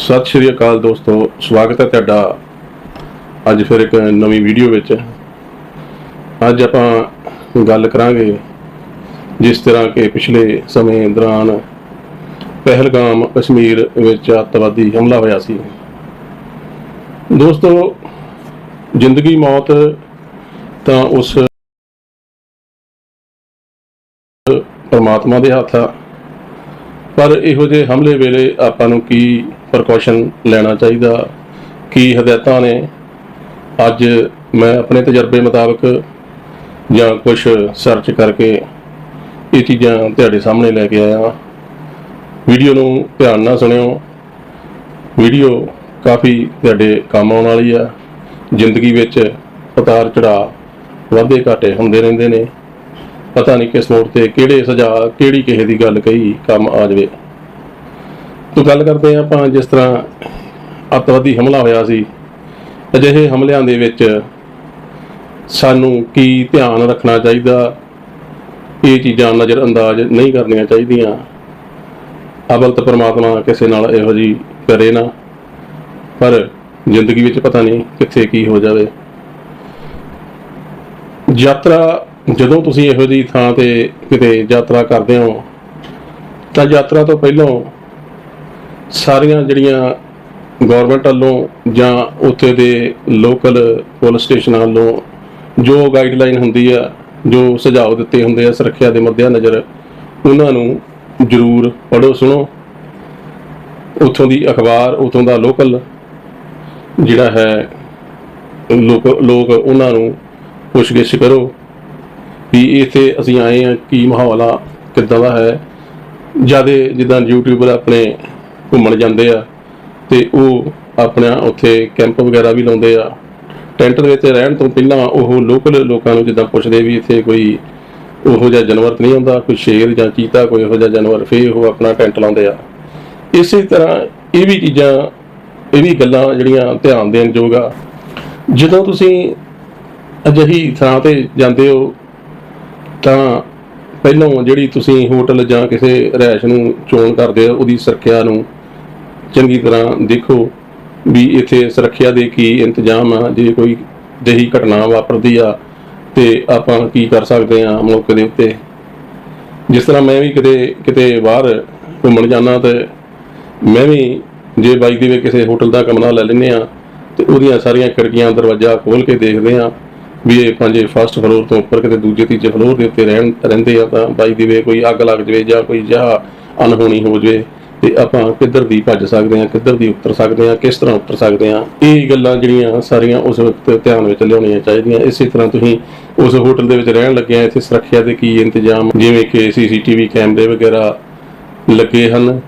ਸਤਿ ਸ਼੍ਰੀ ਅਕਾਲ ਦੋਸਤੋ, ਸਵਾਗਤ ਹੈ ਤੁਹਾਡਾ ਅੱਜ ਫਿਰ ਇੱਕ ਨਵੀਂ ਵੀਡੀਓ ਵਿੱਚ। ਅੱਜ ਆਪਾਂ ਗੱਲ ਕਰਾਂਗੇ ਜਿਸ ਤਰ੍ਹਾਂ ਕਿ ਪਿਛਲੇ ਸਮੇਂ ਦੌਰਾਨ ਪਹਿਲਗਾਮ ਕਸ਼ਮੀਰ ਵਿੱਚ ਅੱਤਵਾਦੀ ਹਮਲਾ ਹੋਇਆ ਸੀ। ਦੋਸਤੋ, ਜ਼ਿੰਦਗੀ ਮੌਤ ਤਾਂ ਉਸ ਪਰਮਾਤਮਾ ਦੇ ਹੱਥ ਆ। ਪਰ ਇਹੋ ਜਿਹੇ ਹਮਲੇ ਵੇਲੇ ਆਪਾਂ ਨੂੰ ਕੀ ਪ੍ਰੀਕਾਸ਼ਨ ਲੈਣਾ ਚਾਹੀਦਾ। ਕੀ ਹਦਾਇਤਾਂ ਨੇ? ਅੱਜ ਮੈਂ ਆਪਣੇ ਤਜਰਬੇ ਮੁਤਾਬਕ ਜਾਂ ਕੁਝ ਸਰਚ ਕਰਕੇ ਇਹ ਚੀਜ਼ਾਂ ਤੁਹਾਡੇ ਸਾਹਮਣੇ ਲੈ ਕੇ ਆਇਆ ਵੀਡੀਓ ਨੂੰ ਧਿਆਨ ਨਾਲ ਸੁਣਿਓ। ਵੀਡੀਓ ਕਾਫੀ ਤੁਹਾਡੇ ਕੰਮ ਆਉਣ ਵਾਲੀ ਆ। ਜ਼ਿੰਦਗੀ ਵਿੱਚ ਉਤਾਰ ਚੜਾਅ ਵਾਧੇ ਘਾਟੇ ਹੁੰਦੇ ਰਹਿੰਦੇ ਨੇ। ਪਤਾ ਨਹੀਂ ਕਿਸ ਮੋੜ ਤੇ ਕਿਹੜੇ ਸੁਝਾਅ, ਕਿਹੜੀ ਕਿਸੇ ਦੀ ਗੱਲ ਕਹੀ ਕੰਮ ਆ ਜਾਵੇ। ਤੋ ਗੱਲ ਕਰਦੇ ਹਾਂ ਆਪਾਂ ਜਿਸ ਤਰ੍ਹਾਂ ਅੱਤਵਾਦੀ ਹਮਲਾ ਹੋਇਆ ਸੀ। ਅਜਿਹੇ ਹਮਲਿਆਂ ਦੇ ਵਿੱਚ ਸਾਨੂੰ ਕੀ ਧਿਆਨ ਰੱਖਣਾ ਚਾਹੀਦਾ? ਇਹ ਚੀਜ਼ਾਂ ਨਜ਼ਰ ਅੰਦਾਜ਼ ਨਹੀਂ ਕਰਨੀਆਂ ਚਾਹੀਦੀਆਂ। ਅਬਲਤ ਪਰਮਾਤਮਾ ਕਿਸੇ ਨਾਲ ਇਹੋ ਜੀ ਕਰੇ ਨਾ। ਪਰ ਜ਼ਿੰਦਗੀ ਵਿੱਚ ਪਤਾ ਨਹੀਂ ਕਿੱਥੇ ਕੀ ਹੋ ਜਾਵੇ। ਯਾਤਰਾ, ਜਦੋਂ ਤੁਸੀਂ ਇਹੋ ਜਿਹੀ ਥਾਂ ਤੇ ਕਿਤੇ ਯਾਤਰਾ ਕਰਦੇ ਹੋ, ਤਾਂ ਯਾਤਰਾ ਤੋਂ ਪਹਿਲਾਂ ਸਾਰੀਆਂ ਜਿਹੜੀਆਂ ਗਵਰਨਮੈਂਟ ਵੱਲੋਂ ਜਾਂ ਉੱਥੇ ਦੇ ਲੋਕਲ ਪੁਲਿਸ ਸਟੇਸ਼ਨਾਂ ਵੱਲੋਂ ਜੋ ਗਾਈਡਲਾਈਨ ਹੁੰਦੀ ਆ, ਜੋ ਸੁਝਾਅ ਦਿੱਤੇ ਹੁੰਦੇ ਆ ਸੁਰੱਖਿਆ ਦੇ ਮੱਦਿਆ ਨਜ਼ਰ ਉਹਨਾਂ ਨੂੰ ਜ਼ਰੂਰ ਪੜ੍ਹੋ, ਸੁਣੋ। ਉੱਥੋਂ ਦੀ ਅਖਬਾਰ, ਉੱਥੋਂ ਦਾ ਲੋਕਲ ਜਿਹੜਾ ਹੈ, ਲੋਕ ਲੋਕ ਉਹਨਾਂ ਨੂੰ ਪੁੱਛਗਿੱਛ ਕਰੋ ਵੀ ਇੱਥੇ ਅਸੀਂ ਆਏ ਆ ਕੀ ਮਾਹੌਲ ਆ, ਕਿੱਦਾਂ ਦਾ ਹੈ। ਜ਼ਿਆਦਾ ਜਿੱਦਾਂ ਯੂਟਿਊਬਰ ਆਪਣੇ ਘੁੰਮਣ ਜਾਂਦੇ ਆ ਤੇ ਉਹ ਆਪਣਾ ਉੱਥੇ ਕੈਂਪ ਵਗੈਰਾ ਵੀ ਲਾਉਂਦੇ ਆ। ਟੈਂਟ ਦੇ ਵਿੱਚ ਰਹਿਣ ਤੋਂ ਪਹਿਲਾਂ ਉਹ ਲੋਕਲ ਲੋਕਾਂ ਨੂੰ ਜਿੱਦਾਂ ਪੁੱਛਦੇ ਵੀ ਇੱਥੇ ਕੋਈ ਉਹੋ ਜਿਹਾ ਜਾਨਵਰ ਨਹੀਂ ਹੁੰਦਾ ਕੋਈ ਸ਼ੇਰ ਜਾਂ ਚੀਤਾ, ਕੋਈ ਇਹੋ ਜਿਹਾ ਜਾਨਵਰ ਫੇਰ ਉਹ ਆਪਣਾ ਟੈਂਟ ਲਾਉਂਦੇ ਆ। ਇਸੇ ਤਰ੍ਹਾਂ ਇਹ ਵੀ ਚੀਜ਼ਾਂ, ਇਹ ਵੀ ਗੱਲਾਂ ਜਿਹੜੀਆਂ ਧਿਆਨ ਦੇਣ ਯੋਗ ਆ। ਜਦੋਂ ਤੁਸੀਂ ਅਜਿਹੀ ਥਾਂ ਤੇ ਜਾਂਦੇ ਹੋ, ਤਾਂ ਪਹਿਲਾਂ ਜਿਹੜੀ ਤੁਸੀਂ ਹੋਟਲ ਜਾਂ ਕਿਸੇ ਰਿਹਾਇਸ਼ ਨੂੰ ਚੋਣ ਕਰਦੇ ਹੋ, ਉਹਦੀ ਸੁਰੱਖਿਆ ਨੂੰ ਚੰਗੀ ਤਰ੍ਹਾਂ ਦੇਖੋ ਵੀ ਇੱਥੇ ਸੁਰੱਖਿਆ ਦੇ ਕੀ ਇੰਤਜ਼ਾਮ ਆ, ਜੇ ਕੋਈ ਦਹੀ ਘਟਨਾ ਵਾਪਰਦੀ ਆ ਤੇ ਆਪਾਂ ਕੀ ਕਰ ਸਕਦੇ ਆ ਮੌਕੇ ਦੇ ਉੱਤੇ। ਜਿਸ ਤਰ੍ਹਾਂ ਮੈਂ ਵੀ ਕਿਤੇ ਕਿਤੇ ਬਾਹਰ ਘੁੰਮਣ ਜਾਣਾ ਤੇ ਮੈਂ ਵੀ ਜੇ ਬਾਈਕ ਦੇ ਵਿੱਚ ਕਿਸੇ ਹੋਟਲ ਦਾ ਕਮਰਾ ਲੈ ਲੈਂਦੇ ਆ ਤੇ ਉਹਦੀਆਂ ਸਾਰੀਆਂ ਖਿੜਕੀਆਂ, ਦਰਵਾਜ਼ਾ ਖੋਲ ਕੇ ਦੇਖਦੇ ਆ ਵੀ ਇਹ ਪੰਜੇ ਫਸਟ ਫਲੋਰ ਤੋਂ ਉੱਪਰ ਕਿਤੇ ਦੂਜੇ, ਤੀਜੇ ਫਲੋਰ ਦੇ ਉੱਤੇ ਰਹਿਣ, ਰਹਿੰਦੇ ਆ ਤਾਂ ਬਾਈਕ ਦੇ ਵਿੱਚ ਕੋਈ ਅੱਗ ਲੱਗ ਜਵੇ ਜਾਂ ਕੋਈ ਜਿਹਾ ਅਨਹੋਣੀ ਹੋ ਜਵੇ। ਤੇ ਆਪਾਂ ਕਿੱਧਰ ਦੀ ਭੱਜ ਸਕਦੇ ਹਾਂ, ਕਿੱਧਰ ਦੀ ਉਤਰ ਸਕਦੇ ਹਾਂ, ਕਿਸ ਤਰ੍ਹਾਂ ਉਤਰ ਸਕਦੇ ਹਾਂ, ਇਹ ਗੱਲਾਂ ਜਿਹੜੀਆਂ ਸਾਰੀਆਂ ਉਸ ਵਕਤ ਧਿਆਨ ਵਿੱਚ ਲਿਆਉਣੀਆਂ ਚਾਹੀਦੀਆਂ। ਇਸੇ ਤਰ੍ਹਾਂ ਤੁਸੀਂ ਉਸ ਹੋਟਲ ਦੇ ਵਿੱਚ ਰਹਿਣ ਲੱਗੇ ਆ ਇੱਥੇ ਸੁਰੱਖਿਆ ਦੇ ਕੀ ਇੰਤਜ਼ਾਮ, ਜਿਵੇਂ ਕਿ ਸੀਸੀਟੀਵੀ ਕੈਮਰੇ ਵਗੈਰਾ ਲੱਗੇ ਹਨ।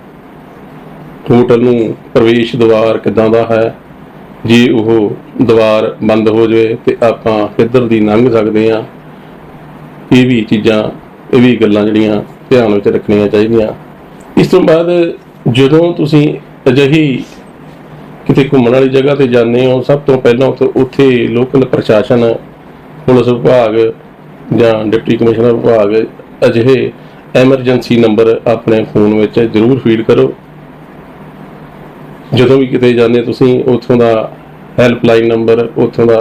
ਹੋਟਲ ਨੂੰ ਪ੍ਰਵੇਸ਼ ਦੁਆਰ ਕਿਦਾਂ ਦਾ ਹੈ? ਜੇ ਉਹ ਦੁਆਰ ਬੰਦ ਹੋ ਜਾਵੇ ਤੇ ਆਪਾਂ ਕਿੱਧਰ ਦੀ ਲੰਘ ਸਕਦੇ ਹਾਂ? ਇਹ ਵੀ ਚੀਜ਼ਾਂ, ਇਹ ਵੀ ਗੱਲਾਂ ਜਿਹੜੀਆਂ ਧਿਆਨ ਵਿੱਚ ਰੱਖਣੀਆਂ ਚਾਹੀਦੀਆਂ। ਇਸ ਤੋਂ ਬਾਅਦ ਜਦੋਂ ਤੁਸੀਂ ਅਜਿਹੀ ਕਿਤੇ ਘੁੰਮਣ ਵਾਲੀ ਜਗ੍ਹਾ ਤੇ ਜਾਂਦੇ ਹੋ, ਸਭ ਤੋਂ ਪਹਿਲਾਂ ਉੱਥੇ ਉੱਥੇ ਲੋਕਲ ਪ੍ਰਸ਼ਾਸਨ, ਪੁਲਿਸ ਵਿਭਾਗ ਜਾਂ ਡਿਪਟੀ ਕਮਿਸ਼ਨਰ ਵਿਭਾਗ ਅਜਿਹੇ ਐਮਰਜੈਂਸੀ ਨੰਬਰ ਆਪਣੇ ਫੋਨ ਵਿੱਚ ਜ਼ਰੂਰ ਫੀਡ ਕਰੋ। ਜਦੋਂ ਵੀ ਕਿਤੇ ਜਾਂਦੇ ਤੁਸੀਂ, ਉੱਥੋਂ ਦਾ ਹੈਲਪਲਾਈਨ ਨੰਬਰ ਉੱਥੋਂ ਦਾ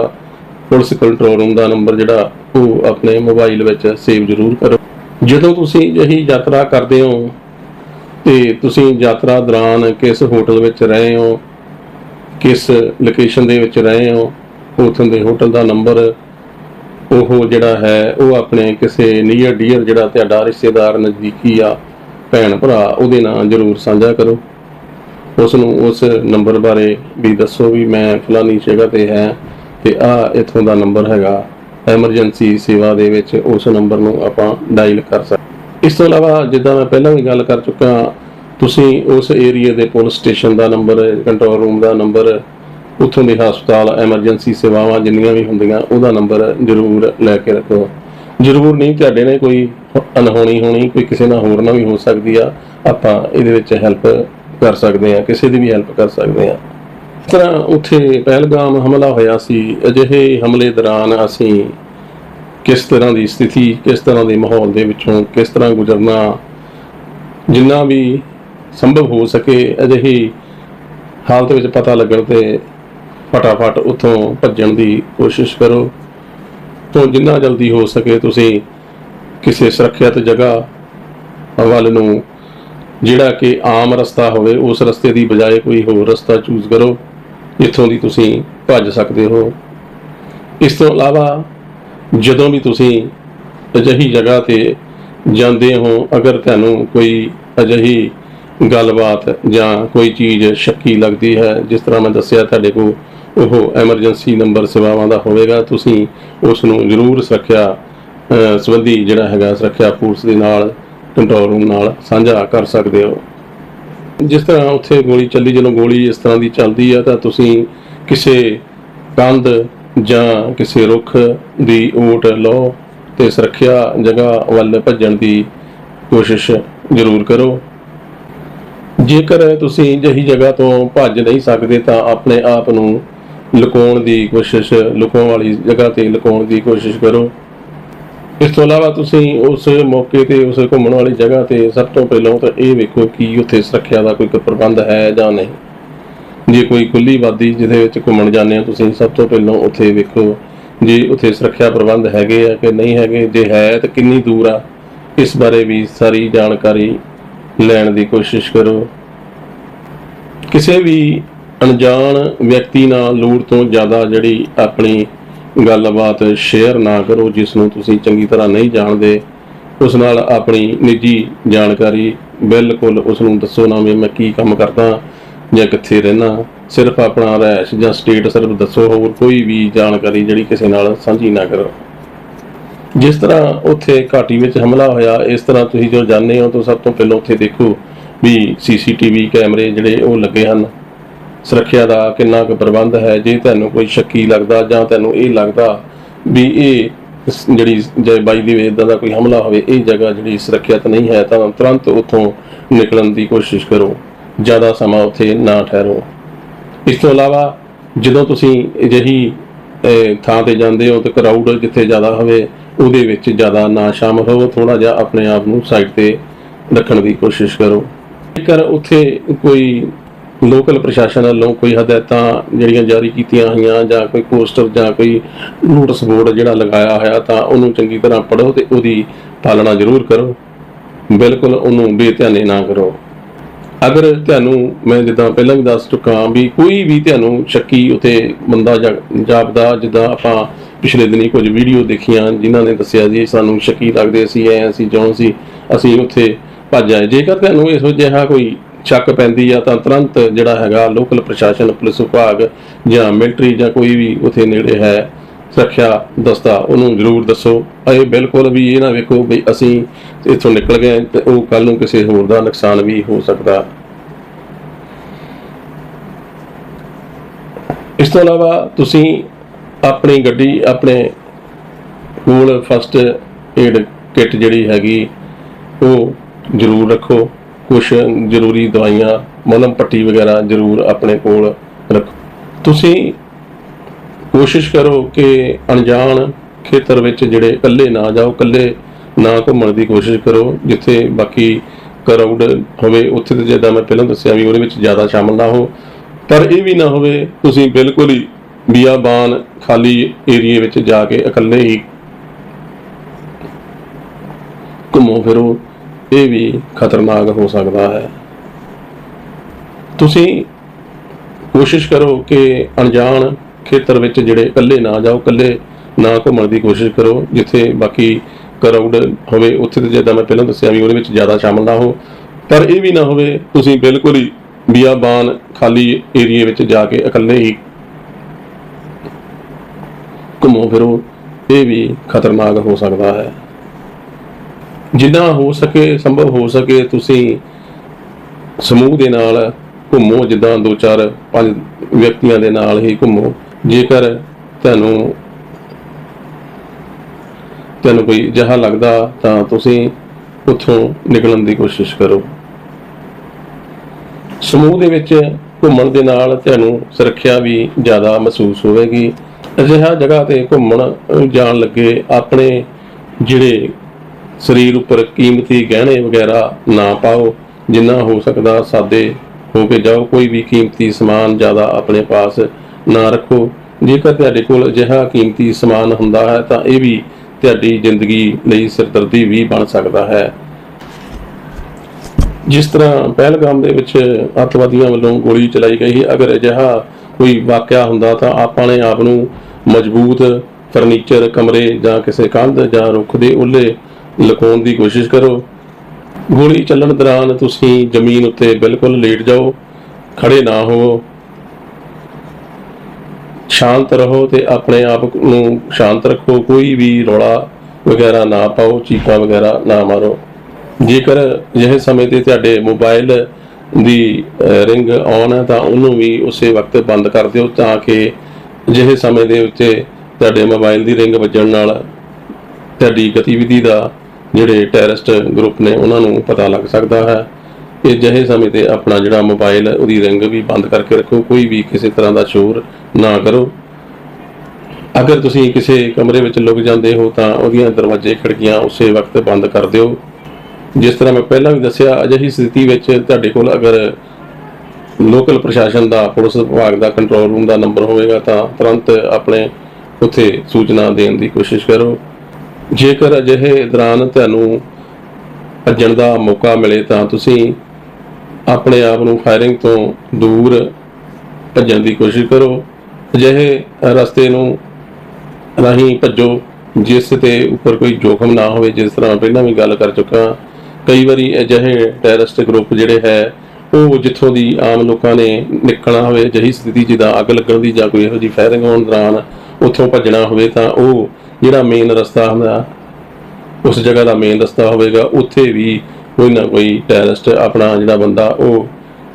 ਪੁਲਿਸ ਕੰਟਰੋਲ ਰੂਮ ਦਾ ਨੰਬਰ ਜਿਹੜਾ, ਉਹ ਆਪਣੇ ਮੋਬਾਈਲ ਵਿੱਚ ਸੇਵ ਜ਼ਰੂਰ ਕਰੋ। ਜਦੋਂ ਤੁਸੀਂ ਅਜਿਹੀ ਯਾਤਰਾ ਕਰਦੇ ਹੋ ਤੇ ਤੁਸੀਂ ਯਾਤਰਾ ਦੌਰਾਨ ਕਿਸ ਹੋਟਲ ਵਿੱਚ ਰਹੇ ਹੋ? ਕਿਸ ਲੋਕੇਸ਼ਨ ਦੇ ਵਿੱਚ ਰਹੇ ਹੋ? ਉੱਥੋਂ ਦੇ ਹੋਟਲ ਦਾ ਨੰਬਰ ਉਹ ਜਿਹੜਾ ਹੈ, ਉਹ ਆਪਣੇ ਕਿਸੇ ਨੀਅਰ ਡੀਅਰ ਜਿਹੜਾ ਤੁਹਾਡਾ ਰਿਸ਼ਤੇਦਾਰ ਨਜ਼ਦੀਕੀ ਆ, ਭੈਣ ਭਰਾ, ਉਹਦੇ ਨਾਲ ਜ਼ਰੂਰ ਸਾਂਝਾ ਕਰੋ। ਉਸ ਨੂੰ ਉਸ ਨੰਬਰ ਬਾਰੇ ਵੀ ਦੱਸੋ ਵੀ ਮੈਂ ਫਲਾਨੀ ਜਗ੍ਹਾ ਤੇ ਹੈ ਤੇ ਆ ਇਥੋਂ ਦਾ ਨੰਬਰ ਹੈਗਾ। ਐਮਰਜੈਂਸੀ ਸੇਵਾ ਦੇ ਵਿੱਚ ਉਸ ਨੰਬਰ ਨੂੰ ਆਪਾਂ ਡਾਇਲ ਕਰ ਸਕਦੇ ਇਸ ਤੋਂ ਇਲਾਵਾ ਜਿੱਦਾਂ ਮੈਂ ਪਹਿਲਾਂ ਵੀ ਗੱਲ ਕਰ ਚੁੱਕਾ, ਤੁਸੀਂ ਉਸ ਏਰੀਆ ਦੇ ਪੁਲਿਸ ਸਟੇਸ਼ਨ ਦਾ ਨੰਬਰ, ਕੰਟਰੋਲ ਰੂਮ ਦਾ ਨੰਬਰ, ਉੱਥੋਂ ਦੇ ਹਸਪਤਾਲ, ਐਮਰਜੈਂਸੀ ਸੇਵਾਵਾਂ ਜਿੰਨੀਆਂ ਵੀ ਹੁੰਦੀਆਂ, ਉਹਦਾ ਨੰਬਰ ਜ਼ਰੂਰ ਲੈ ਕੇ ਰੱਖੋ। ਜ਼ਰੂਰ ਨਹੀਂ, ਤੁਹਾਡੇ ਨੇ ਕੋਈ ਅਨਹੋਣੀ ਹੋਣੀ, ਕੋਈ ਕਿਸੇ ਨਾਲ ਹੋਰ ਨਾਲ ਵੀ ਹੋ ਸਕਦੀ ਆ, ਆਪਾਂ ਇਹਦੇ ਵਿੱਚ ਹੈਲਪ ਕਰ ਸਕਦੇ ਆ, ਕਿਸੇ ਦੀ ਵੀ ਹੈਲਪ ਕਰ ਸਕਦੇ ਆ। ਇਸ ਤਰ੍ਹਾਂ ਉੱਥੇ ਪਹਿਲਗਾਮ ਹਮਲਾ ਹੋਇਆ ਸੀ, ਅਜਿਹੇ ਹਮਲੇ ਦੌਰਾਨ ਅਸੀਂ ਕਿਸ ਤਰ੍ਹਾਂ ਦੀ ਸਥਿਤੀ, ਕਿਸ ਤਰ੍ਹਾਂ ਦੇ ਮਾਹੌਲ ਦੇ ਵਿੱਚੋਂ ਕਿਸ ਤਰ੍ਹਾਂ ਗੁਜ਼ਰਨਾ, ਜਿੰਨਾ ਵੀ ਸੰਭਵ ਹੋ ਸਕੇ ਅਜਿਹੀ ਹਾਲਤ ਵਿੱਚ ਪਤਾ ਲੱਗਣ ਤੇ ਫਟਾਫਟ ਉੱਥੋਂ ਭੱਜਣ ਦੀ ਕੋਸ਼ਿਸ਼ ਕਰੋ। ਤੋਂ ਜਿੰਨਾ ਜਲਦੀ ਹੋ ਸਕੇ ਤੁਸੀਂ ਕਿਸੇ ਸੁਰੱਖਿਅਤ ਜਗ੍ਹਾ ਵੱਲ ਨੂੰ, ਜਿਹੜਾ ਕਿ ਆਮ ਰਸਤਾ ਹੋਵੇ, ਉਸ ਰਸਤੇ ਦੀ ਬਜਾਏ ਕੋਈ ਹੋਰ ਰਸਤਾ ਚੂਜ਼ ਕਰੋ, ਜਿੱਥੋਂ ਦੀ ਤੁਸੀਂ ਭੱਜ ਸਕਦੇ ਹੋ। ਇਸ ਤੋਂ ਇਲਾਵਾ ਜਦੋਂ ਵੀ ਤੁਸੀਂ ਅਜਿਹੀ ਜਗ੍ਹਾ ਤੇ ਜਾਂਦੇ ਹੋ, ਅਗਰ ਤੁਹਾਨੂੰ ਕੋਈ ਅਜਿਹੀ ਗੱਲਬਾਤ ਜਾਂ ਕੋਈ ਚੀਜ਼ ਸ਼ੱਕੀ ਲੱਗਦੀ ਹੈ, ਜਿਸ ਤਰ੍ਹਾਂ ਮੈਂ ਦੱਸਿਆ ਤੁਹਾਡੇ ਕੋਲ ਉਹ ਐਮਰਜੈਂਸੀ ਨੰਬਰ ਸੇਵਾਵਾਂ ਦਾ ਹੋਵੇਗਾ, ਤੁਸੀਂ ਉਸ ਨੂੰ ਜ਼ਰੂਰ ਸੁਰੱਖਿਆ ਸੰਬੰਧੀ ਜਿਹੜਾ ਹੈਗਾ ਸੁਰੱਖਿਆ ਫੋਰਸ ਦੇ ਨਾਲ ਕੰਟਰੋਲ ਰੂਮ ਨਾਲ ਸਾਂਝਾ ਕਰ ਸਕਦੇ ਹੋ। ਜਿਸ ਤਰ੍ਹਾਂ ਉੱਥੇ ਗੋਲੀ ਚੱਲੀ, ਜਦੋਂ ਗੋਲੀ ਇਸ ਤਰ੍ਹਾਂ ਦੀ ਚੱਲਦੀ ਹੈ, ਤਾਂ ਤੁਸੀਂ ਕਿਸੇ ਕੰਧ ਜਾਂ ਕਿਸੇ ਰੁੱਖ ਦੀ ਓਟ ਲਓ ਤੇ ਸੁਰੱਖਿਆ ਜਗ੍ਹਾ ਵੱਲ ਭੱਜਣ ਦੀ ਕੋਸ਼ਿਸ਼ ਜ਼ਰੂਰ ਕਰੋ। ਜੇਕਰ ਤੁਸੀਂ ਜਿਹੀ ਜਗ੍ਹਾ ਤੋਂ ਭੱਜ ਨਹੀਂ ਸਕਦੇ ਤਾਂ ਆਪਣੇ ਆਪ ਨੂੰ ਲੁਕਾਉਣ ਦੀ ਕੋਸ਼ਿਸ਼, ਲੁਕਾਉਣ ਵਾਲੀ ਜਗ੍ਹਾ ਤੇ ਲੁਕਾਉਣ ਦੀ ਕੋਸ਼ਿਸ਼ ਕਰੋ। ਇਸ ਤੋਂ ਇਲਾਵਾ ਤੁਸੀਂ ਉਸ ਮੌਕੇ ਤੇ, ਉਸ ਘੁੰਮਣ ਵਾਲੀ ਜਗ੍ਹਾ ਤੇ ਸਭ ਤੋਂ ਪਹਿਲਾਂ ਤਾਂ ਇਹ ਵੇਖੋ ਕਿ ਉੱਥੇ ਸੁਰੱਖਿਆ ਦਾ ਕੋਈ ਪ੍ਰਬੰਧ ਹੈ ਜਾਂ ਨਹੀਂ। ਜੇ ਕੋਈ ਖੁੱਲੀ ਵਾਦੀ ਜਿਹਦੇ ਵਿੱਚ ਘੁੰਮਣ ਜਾਂਦੇ ਹੋ, ਤੁਸੀਂ ਸਭ ਤੋਂ ਪਹਿਲਾਂ ਉੱਥੇ ਵੇਖੋ ਜੇ, ਉੱਥੇ ਸੁਰੱਖਿਆ ਪ੍ਰਬੰਧ ਹੈਗੇ ਆ ਕਿ ਨਹੀਂ ਹੈਗੇ? ਜੇ ਹੈ ਤਾਂ ਕਿੰਨੀ ਦੂਰ ਆ? ਇਸ ਬਾਰੇ ਵੀ ਸਾਰੀ ਜਾਣਕਾਰੀ ਲੈਣ ਦੀ ਕੋਸ਼ਿਸ਼ ਕਰੋ। ਕਿਸੇ ਵੀ ਅਣਜਾਣ ਵਿਅਕਤੀ ਨਾਲ ਲੋੜ ਤੋਂ ਜ਼ਿਆਦਾ ਜਿਹੜੀ ਆਪਣੀ ਗੱਲਬਾਤ ਸ਼ੇਅਰ ਨਾ ਕਰੋ, ਜਿਸ ਨੂੰ ਤੁਸੀਂ ਚੰਗੀ ਤਰ੍ਹਾਂ ਨਹੀਂ ਜਾਣਦੇ, ਉਸ ਨਾਲ ਆਪਣੀ ਨਿੱਜੀ ਜਾਣਕਾਰੀ ਬਿਲਕੁਲ ਉਸ ਨੂੰ ਦੱਸੋ ਨਾ ਵੀ ਮੈਂ ਕੀ ਕੰਮ ਕਰਦਾ। ਜਾਂ ਕਿੱਥੇ ਰਹਿਣਾ, ਸਿਰਫ ਆਪਣਾ ਰਹਿਸ਼ ਜਾਂ ਸਟੇਟ ਸਿਰਫ ਦੱਸੋ, ਹੋਰ ਕੋਈ ਵੀ ਜਾਣਕਾਰੀ ਜਿਹੜੀ ਕਿਸੇ ਨਾਲ ਸਾਂਝੀ ਨਾ ਕਰੋ। ਜਿਸ ਤਰ੍ਹਾਂ ਉੱਥੇ ਘਾਟੀ ਵਿੱਚ ਹਮਲਾ ਹੋਇਆ, ਇਸ ਤਰ੍ਹਾਂ ਤੁਸੀਂ ਜੋ ਜਾਣਦੇ ਹੋ, ਤਾਂ ਸਭ ਤੋਂ ਪਹਿਲਾਂ ਉੱਥੇ ਦੇਖੋ ਵੀ ਸੀਸੀਟੀਵੀ ਕੈਮਰੇ ਜਿਹੜੇ ਉਹ ਲੱਗੇ ਹਨ। ਸੁਰੱਖਿਆ ਦਾ ਕਿੰਨਾ ਕੁ ਪ੍ਰਬੰਧ ਹੈ, ਜੇ ਤੁਹਾਨੂੰ ਕੋਈ ਸ਼ੱਕੀ ਲੱਗਦਾ ਜਾਂ ਤੁਹਾਨੂੰ ਇਹ ਲੱਗਦਾ ਵੀ ਇਹ ਜਿਹੜੀ ਜੇ ਬਾਈ ਦੀ ਵੇਦ ਦਾ ਕੋਈ ਹਮਲਾ ਹੋਵੇ, ਇਹ ਜਗ੍ਹਾ ਜਿਹੜੀ ਸੁਰੱਖਿਅਤ ਨਹੀਂ ਹੈ, ਤਾਂ ਤੁਰੰਤ ਉੱਥੋਂ ਨਿਕਲਣ ਦੀ ਕੋਸ਼ਿਸ਼ ਕਰੋ। ਜ਼ਿਆਦਾ ਸਮਾਂ ਉੱਥੇ ਨਾ ਠਹਿਰੋ। ਇਸ ਤੋਂ ਇਲਾਵਾ ਜਦੋਂ ਤੁਸੀਂ ਅਜਿਹੀ ਥਾਂ ਤੇ ਜਾਂਦੇ ਹੋ ਤਾਂ ਕਰਾਊਡ ਜਿੱਥੇ ਜ਼ਿਆਦਾ ਹੋਵੇ, ਉਹਦੇ ਵਿੱਚ ਜ਼ਿਆਦਾ ਨਾ ਸ਼ਾਮਲ ਹੋਵੋ। ਥੋੜਾ ਜਿਹਾ ਆਪਣੇ ਆਪ ਨੂੰ ਸਾਈਡ ਤੇ ਰੱਖਣ ਦੀ ਕੋਸ਼ਿਸ਼ ਕਰੋ। ਜੇਕਰ ਉੱਥੇ ਕੋਈ ਲੋਕਲ ਪ੍ਰਸ਼ਾਸਨ ਵੱਲੋਂ ਕੋਈ ਹਦਾਇਤਾਂ ਜਿਹੜੀਆਂ ਜਾਰੀ ਕੀਤੀਆਂ ਹੋਈਆਂ ਜਾਂ ਕੋਈ ਪੋਸਟਰ ਜਾਂ ਕੋਈ ਨੋਟਿਸ ਬੋਰਡ ਜਿਹੜਾ ਲਗਾਇਆ ਹੋਇਆ ਤਾਂ ਉਹਨੂੰ ਚੰਗੀ ਤਰ੍ਹਾਂ ਪੜ੍ਹੋ ਤੇ ਉਹਦੀ ਪਾਲਣਾ ਜ਼ਰੂਰ ਕਰੋ। ਬਿਲਕੁਲ ਉਹਨੂੰ ਬੇਧਿਆਨੇ ਨਾ ਕਰੋ। ਅਗਰ ਤੁਹਾਨੂੰ, ਮੈਂ ਜਿੱਦਾਂ ਪਹਿਲਾਂ ਵੀ ਦੱਸ ਚੁੱਕਾ ਵੀ ਕੋਈ ਵੀ ਤੁਹਾਨੂੰ ਸ਼ੱਕੀ ਉਤੇ ਬੰਦਾ ਜਾਂ, ਜਾਪਦਾ, ਜਿੱਦਾਂ ਆਪਾਂ ਪਿਛਲੇ ਦਿਨੀ ਕੁਝ ਵੀਡੀਓ ਦੇਖੀਆਂ ਜਿਨ੍ਹਾਂ ਨੇ ਦੱਸਿਆ ਜੀ, ਸਾਨੂੰ ਸ਼ੱਕੀ ਲੱਗਦੇ ਸੀ ਐ, ਅਸੀਂ ਜਿਉਂ ਸੀ ਅਸੀਂ ਉੱਥੇ ਭੱਜ ਆਏ। ਜੇਕਰ ਤੁਹਾਨੂੰ ਇਹੋ ਜਿਹਾ ਕੋਈ ਸ਼ੱਕ ਪੈਂਦੀ ਆ, ਤਾਂ ਤੁਰੰਤ ਜਿਹੜਾ ਹੈਗਾ ਲੋਕਲ ਪ੍ਰਸ਼ਾਸਨ, ਪੁਲਿਸ ਵਿਭਾਗ ਜਾਂ ਮਿਲਟਰੀ ਜਾਂ ਕੋਈ ਵੀ ਉੱਥੇ ਨੇੜੇ ਹੈ ਸੁਰੱਖਿਆ ਦਸਤਾ ਉਹਨੂੰ ਜ਼ਰੂਰ ਦੱਸੋ। ਇਹ ਬਿਲਕੁਲ ਵੀ ਇਹ ਨਾ ਵੇਖੋ ਵੀ ਅਸੀਂ ਇੱਥੋਂ ਨਿਕਲ ਗਏ ਤੇ ਉਹ ਕੱਲ ਨੂੰ ਕਿਸੇ ਹੋਰ ਦਾ ਨੁਕਸਾਨ ਵੀ ਹੋ ਸਕਦਾ। ਇਸ ਤੋਂ ਇਲਾਵਾ ਤੁਸੀਂ ਆਪਣੀ ਗੱਡੀ, ਆਪਣੇ ਕੋਲ ਫਸਟ ਏਡ ਕਿੱਟ ਜਿਹੜੀ ਹੈਗੀ, ਉਹ ਜ਼ਰੂਰ ਰੱਖੋ। ਕੁਝ ਜ਼ਰੂਰੀ ਦਵਾਈਆਂ, ਮਲਮ ਪੱਟੀ ਵਗੈਰਾ ਜ਼ਰੂਰ ਆਪਣੇ ਕੋਲ ਰੱਖੋ। ਤੁਸੀਂ ਕੋਸ਼ਿਸ਼ ਕਰੋ ਕਿ ਅਣਜਾਣ ਖੇਤਰ ਵਿੱਚ ਜਿਹੜੇ ਇਕੱਲੇ ਨਾ ਜਾਓ, ਇਕੱਲੇ ਨਾ ਘੁੰਮਣ ਦੀ ਕੋਸ਼ਿਸ਼ ਕਰੋ, ਜਿੱਥੇ ਬਾਕੀ ਕਰਾਊਡ ਹੋਵੇ, ਉੱਥੇ ਤੇ ਜਿੱਦਾਂ ਮੈਂ ਪਹਿਲਾਂ ਦੱਸਿਆ ਵੀ ਉਹਦੇ ਵਿੱਚ ਜ਼ਿਆਦਾ ਸ਼ਾਮਲ ਨਾ ਹੋ। ਪਰ ਇਹ ਵੀ ਨਾ ਹੋਵੇ, ਤੁਸੀਂ ਬਿਲਕੁਲ ਹੀ ਬਿਆਬਾਨ ਖਾਲੀ ਏਰੀਏ ਵਿੱਚ ਜਾ ਕੇ ਇਕੱਲੇ ਹੀ ਘੁੰਮੋ ਫਿਰੋ, ਇਹ ਵੀ ਖਤਰਨਾਕ ਹੋ ਸਕਦਾ ਹੈ। ਤੁਸੀਂ ਕੋਸ਼ਿਸ਼ ਕਰੋ ਕਿ ਅਣਜਾਣ ਖੇਤਰ ਵਿੱਚ ਜਿਹੜੇ ਇਕੱਲੇ ਨਾ ਜਾਓ, ਇਕੱਲੇ ਨਾ ਘੁੰਮਣ ਦੀ ਕੋਸ਼ਿਸ਼ ਕਰੋ, ਜਿੱਥੇ ਬਾਕੀ ਕਰਾਊਡ ਹੋਵੇ, ਉੱਥੇ ਤੇ ਜਿੱਦਾਂ ਮੈਂ ਪਹਿਲਾਂ ਦੱਸਿਆ ਵੀ ਉਹਦੇ ਵਿੱਚ ਜ਼ਿਆਦਾ ਸ਼ਾਮਲ ਨਾ ਹੋ। ਪਰ ਇਹ ਵੀ ਨਾ ਹੋਵੇ, ਤੁਸੀਂ ਬਿਲਕੁਲ ਹੀ ਬਿਆਬਾਨ ਖਾਲੀ ਏਰੀਏ ਵਿੱਚ ਜਾ ਕੇ ਇਕੱਲੇ ਹੀ ਘੁੰਮੋ ਫਿਰੋ, ਇਹ ਵੀ ਖਤਰਨਾਕ ਹੋ ਸਕਦਾ ਹੈ। ਜਿੰਨਾ ਹੋ ਸਕੇ, ਸੰਭਵ ਹੋ ਸਕੇ, ਤੁਸੀਂ ਸਮੂਹ ਦੇ ਨਾਲ ਘੁੰਮੋ, ਜਿੱਦਾਂ ਦੋ ਚਾਰ ਪੰਜ ਵਿਅਕਤੀਆਂ ਦੇ ਨਾਲ ਹੀ ਘੁੰਮੋ। ਜੇਕਰ ਤੁਹਾਨੂੰ ਤੁਹਾਨੂੰ ਕੋਈ ਜਹਾ ਲੱਗਦਾ ਤਾਂ ਤੁਸੀਂ ਉੱਥੋਂ ਨਿਕਲਣ ਦੀ ਕੋਸ਼ਿਸ਼ ਕਰੋ। ਸਮੂਹ ਦੇ ਵਿੱਚ ਘੁੰਮਣ ਦੇ ਨਾਲ ਤੁਹਾਨੂੰ ਸੁਰੱਖਿਆ ਵੀ ਜ਼ਿਆਦਾ ਮਹਿਸੂਸ ਹੋਵੇਗੀ। ਅਜਿਹਾ ਜਗ੍ਹਾ ਤੇ ਘੁੰਮਣ ਜਾਣ ਲੱਗੇ ਆਪਣੇ ਜਿਹੜੇ ਸਰੀਰ ਉੱਪਰ ਕੀਮਤੀ ਗਹਿਣੇ ਵਗੈਰਾ ਨਾ ਪਾਓ, ਜਿੰਨਾ ਹੋ ਸਕਦਾ ਸਾਦੇ ਹੋ ਕੇ ਜਾਓ। ਕੋਈ ਵੀ ਕੀਮਤੀ ਸਮਾਨ ਜ਼ਿਆਦਾ ਆਪਣੇ ਪਾਸ ਨਾ ਰੱਖੋ। ਜੇਕਰ ਤੁਹਾਡੇ ਕੋਲ ਅਜਿਹਾ ਕੀਮਤੀ ਸਮਾਨ ਹੁੰਦਾ ਹੈ ਤਾਂ ਇਹ ਵੀ ਤੁਹਾਡੀ ਜ਼ਿੰਦਗੀ ਲਈ ਸਿਰਦਰਦੀ ਵੀ ਬਣ ਸਕਦਾ ਹੈ। ਜਿਸ ਤਰ੍ਹਾਂ ਪਹਿਲਗਾਮ ਦੇ ਵਿੱਚ ਅੱਤਵਾਦੀਆਂ ਵੱਲੋਂ ਗੋਲੀ ਚਲਾਈ ਗਈ, ਅਗਰ ਅਜਿਹਾ ਕੋਈ ਵਾਕਿਆ ਹੁੰਦਾ ਤਾਂ ਆਪਾਂ ਨੇ ਆਪ ਨੂੰ ਮਜ਼ਬੂਤ ਫਰਨੀਚਰ, ਕਮਰੇ ਜਾਂ ਕਿਸੇ ਕੰਧ ਜਾਂ ਰੁੱਖ ਦੇ ਉੱਲੇ ਲੁਕਾਉਣ ਦੀ ਕੋਸ਼ਿਸ਼ ਕਰੋ। ਗੋਲੀ ਚੱਲਣ ਦੌਰਾਨ ਤੁਸੀਂ ਜ਼ਮੀਨ ਉੱਤੇ ਬਿਲਕੁਲ ਲੇਟ ਜਾਓ ਖੜੇ ਨਾ ਹੋਵੋ। ਸ਼ਾਂਤ ਰਹੋ ਤੇ ਆਪਣੇ ਆਪ ਨੂੰ ਸ਼ਾਂਤ ਰੱਖੋ। ਕੋਈ ਵੀ ਰੌਲਾ ਵਗੈਰਾ ਨਾ ਪਾਓ, ਚੀਕਾਂ ਵਗੈਰਾ ਨਾ ਮਾਰੋ। ਜੇਕਰ ਅਜਿਹੇ ਸਮੇਂ ਤੇ ਤੁਹਾਡੇ ਮੋਬਾਈਲ ਦੀ ਰਿੰਗ ਔਨ ਹੈ ਤਾਂ ਉਹਨੂੰ ਵੀ ਉਸੇ ਵਕਤ ਬੰਦ ਕਰ ਦਿਓ ਤਾਂ ਕਿ ਅਜਿਹੇ ਸਮੇਂ ਦੇ ਉੱਤੇ ਤੁਹਾਡੇ ਮੋਬਾਈਲ ਦੀ ਰਿੰਗ ਵੱਜਣ ਨਾਲ ਤੁਹਾਡੀ ਗਤੀਵਿਧੀ ਦਾ ਜਿਹੜੇ ਟੈਰਰਿਸਟ ਗਰੁੱਪ ਨੇ ਉਹਨਾਂ ਨੂੰ ਪਤਾ ਲੱਗ ਸਕਦਾ ਹੈ। ਇਹ ਜਿਹੇ ਸਮੇਂ ਤੇ ਆਪਣਾ ਜਿਹੜਾ ਮੋਬਾਈਲ ਉਹਦੀ ਰਿੰਗ ਵੀ ਬੰਦ ਕਰਕੇ ਰੱਖੋ, ਕੋਈ ਵੀ ਕਿਸੇ ਤਰ੍ਹਾਂ ਦਾ ਸ਼ੋਰ ਨਾ ਕਰੋ। ਅਗਰ ਤੁਸੀਂ ਕਿਸੇ ਕਮਰੇ ਵਿੱਚ ਲੁਕ ਜਾਂਦੇ ਹੋ, ਤਾਂ ਉਹਦੀਆਂ ਦਰਵਾਜ਼ੇ, ਖਿੜਕੀਆਂ ਉਸੇ ਵਕਤ ਬੰਦ ਕਰ ਦਿਓ। ਜਿਸ ਤਰ੍ਹਾਂ ਮੈਂ ਪਹਿਲਾਂ ਵੀ ਦੱਸਿਆ, ਅਜਿਹੀ ਸਥਿਤੀ ਵਿੱਚ ਤੁਹਾਡੇ ਕੋਲ ਅਗਰ ਲੋਕਲ ਪ੍ਰਸ਼ਾਸਨ ਦਾ, ਪੁਲਿਸ ਵਿਭਾਗ ਦਾ ਕੰਟਰੋਲ ਰੂਮ ਦਾ ਨੰਬਰ ਹੋਵੇਗਾ, ਤਾਂ ਤੁਰੰਤ ਆਪਣੇ ਉੱਥੇ ਸੂਚਨਾ ਦੇਣ ਦੀ ਕੋਸ਼ਿਸ਼ ਕਰੋ। ਜੇਕਰ ਅਜਿਹੇ ਦੌਰਾਨ ਤੁਹਾਨੂੰ ਭੱਜਣ ਦਾ ਮੌਕਾ ਮਿਲੇ, ਤਾਂ ਤੁਸੀਂ ਆਪਣੇ ਆਪ ਨੂੰ ਫਾਇਰਿੰਗ ਤੋਂ ਦੂਰ ਭੱਜਣ ਦੀ ਕੋਸ਼ਿਸ਼ ਕਰੋ। ਅਜਿਹੇ ਰਸਤੇ ਨੂੰ ਰਾਹੀਂ ਭੱਜੋ, ਜਿਸ ਤੇ ਉੱਪਰ ਕੋਈ ਜੋਖਮ ਨਾ ਹੋਵੇ। ਜਿਸ ਤਰ੍ਹਾਂ ਪਹਿਲਾਂ ਵੀ ਗੱਲ ਕਰ ਚੁੱਕਾ ਕਈ ਵਾਰੀ ਅਜਿਹੇ ਟੈਰਰਿਸਟ ਗਰੁੱਪ ਜਿਹੜੇ ਹੈ, ਉਹ ਜਿੱਥੋਂ ਦੀ ਆਮ ਲੋਕਾਂ ਨੇ ਨਿਕਲਣਾ ਹੋਵੇ, ਅਜਿਹੀ ਸਥਿਤੀ ਜਿੱਦਾਂ ਅੱਗ ਲੱਗਣ ਦੀ ਜਾਂ ਕੋਈ ਇਹੋ ਜਿਹੀ ਫਾਇਰਿੰਗ ਹੋਣ ਦੌਰਾਨ ਉੱਥੋਂ ਭੱਜਣਾ ਹੋਵੇ, ਤਾਂ ਉਹ ਜਿਹੜਾ ਮੇਨ ਰਸਤਾ ਹੁੰਦਾ, ਉਸ ਜਗ੍ਹਾ ਦਾ ਮੇਨ ਰਸਤਾ ਹੋਵੇਗਾ, ਉੱਥੇ ਵੀ ਕੋਈ ਨਾ ਕੋਈ ਟੈਰਰਿਸਟ ਆਪਣਾ ਜਿਹੜਾ ਬੰਦਾ ਉਹ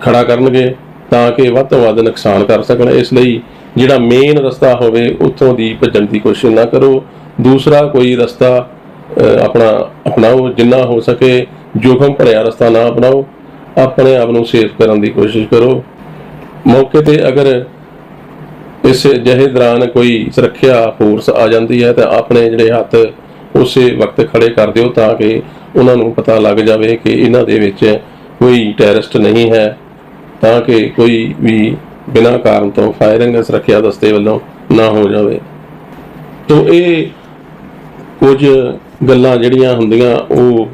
ਖੜਾ ਕਰਨਗੇ ਤਾਂ ਕਿ ਵੱਧ ਤੋਂ ਵੱਧ ਨੁਕਸਾਨ ਕਰ ਸਕਣ। ਇਸ ਲਈ ਜਿਹੜਾ ਮੇਨ ਰਸਤਾ ਹੋਵੇ, ਉੱਥੋਂ ਦੀ ਭੱਜਣ ਦੀ ਕੋਸ਼ਿਸ਼ ਨਾ ਕਰੋ। ਦੂਸਰਾ ਕੋਈ ਰਸਤਾ ਆਪਣਾ ਅਪਣਾਓ, ਜਿੰਨਾ ਹੋ ਸਕੇ ਜੋਖਮ ਭਰਿਆ ਰਸਤਾ ਨਾ ਅਪਣਾਓ। ਆਪਣੇ ਆਪ ਨੂੰ ਸੇਫ ਕਰਨ ਦੀ ਕੋਸ਼ਿਸ਼ ਕਰੋ। ਮੌਕੇ ਤੇ ਅਗਰ ਇਸ ਜਿਹੇ ਦੌਰਾਨ ਕੋਈ ਸੁਰੱਖਿਆ ਫੋਰਸ ਆ ਜਾਂਦੀ ਹੈ ਤਾਂ ਆਪਣੇ ਜਿਹੜੇ ਹੱਥ ਉਸੇ ਵਕਤ ਖੜੇ ਕਰ ਦਿਓ ਤਾਂ ਕਿ ਉਹਨਾਂ ਨੂੰ ਪਤਾ ਲੱਗ ਜਾਵੇ ਕਿ ਇਹਨਾਂ ਦੇ ਵਿੱਚ ਕੋਈ ਟੈਰਰਿਸਟ ਨਹੀਂ ਹੈ, ਤਾਂ ਕਿ ਕੋਈ ਵੀ ਬਿਨਾਂ ਕਾਰਨ ਤੋਂ ਫਾਇਰਿੰਗ ਸੁਰੱਖਿਆ ਦਸਤੇ ਵੱਲੋਂ ਨਾ ਹੋ ਜਾਵੇ। ਤੋਂ ਇਹ ਕੁਝ ਗੱਲਾਂ ਜਿਹੜੀਆਂ ਹੁੰਦੀਆਂ, ਉਹ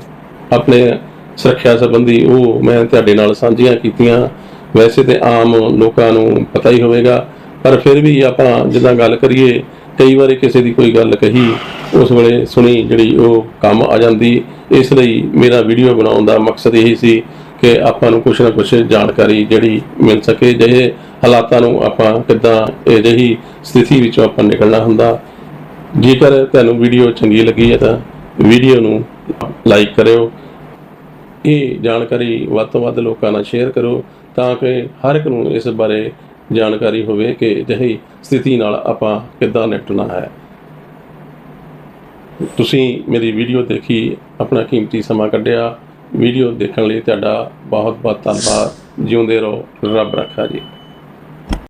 ਆਪਣੇ ਸੁਰੱਖਿਆ ਸੰਬੰਧੀ ਉਹ ਮੈਂ ਤੁਹਾਡੇ ਨਾਲ ਸਾਂਝੀਆਂ ਕੀਤੀਆਂ। ਵੈਸੇ ਤੇ ਆਮ ਲੋਕਾਂ ਨੂੰ ਪਤਾ ਹੀ ਹੋਵੇਗਾ, ਪਰ ਫਿਰ ਵੀ ਆਪਾਂ ਜਿੱਦਾਂ ਗੱਲ ਕਰੀਏ ਕਈ ਵਾਰੀ ਕਿਸੇ ਦੀ ਕੋਈ ਗੱਲ ਕਹੀ, ਉਸ ਵੇਲੇ ਸੁਣੀ ਜਿਹੜੀ ਉਹ ਕੰਮ ਆ ਜਾਂਦੀ। ਇਸ ਲਈ ਮੇਰਾ ਵੀਡੀਓ ਬਣਾਉਣ ਦਾ ਮਕਸਦ ਇਹੀ ਸੀ ਕਿ ਆਪਾਂ ਨੂੰ ਕੁਝ ਨਾ ਕੁਝ ਜਾਣਕਾਰੀ ਜਿਹੜੀ ਮਿਲ ਸਕੇ, ਜਿਹੇ ਹਾਲਾਤਾਂ ਨੂੰ ਆਪਾਂ ਕਿੱਦਾਂ ਅਜਿਹੀ ਸਥਿਤੀ ਵਿੱਚੋਂ ਆਪਾਂ ਨਿਕਲਣਾ ਹੁੰਦਾ। ਜੇਕਰ ਤੁਹਾਨੂੰ ਵੀਡੀਓ ਚੰਗੀ ਲੱਗੀ ਹੈ ਤਾਂ ਵੀਡੀਓ ਨੂੰ ਲਾਈਕ ਕਰਿਓ। ਇਹ ਜਾਣਕਾਰੀ ਵੱਧ ਤੋਂ ਵੱਧ ਲੋਕਾਂ ਨਾਲ ਸ਼ੇਅਰ ਕਰੋ ਤਾਂ ਕਿ ਹਰ ਇੱਕ ਨੂੰ ਇਸ ਬਾਰੇ ਜਾਣਕਾਰੀ ਹੋਵੇ ਕਿ ਅਜਿਹੀ ਸਥਿਤੀ ਨਾਲ ਆਪਾਂ ਕਿੱਦਾਂ ਨਿਪਟਣਾ ਹੈ। ਤੁਸੀਂ ਮੇਰੀ ਵੀਡੀਓ ਦੇਖੀ, ਆਪਣਾ ਕੀਮਤੀ ਸਮਾਂ ਕੱਢਿਆ। ਵੀਡੀਓ ਦੇਖਣ ਲਈ ਤੁਹਾਡਾ ਬਹੁਤ ਬਹੁਤ ਧੰਨਵਾਦ। ਜਿਉਂਦੇ ਰਹੋ। ਰੱਬ ਰੱਖਾ ਜੀ।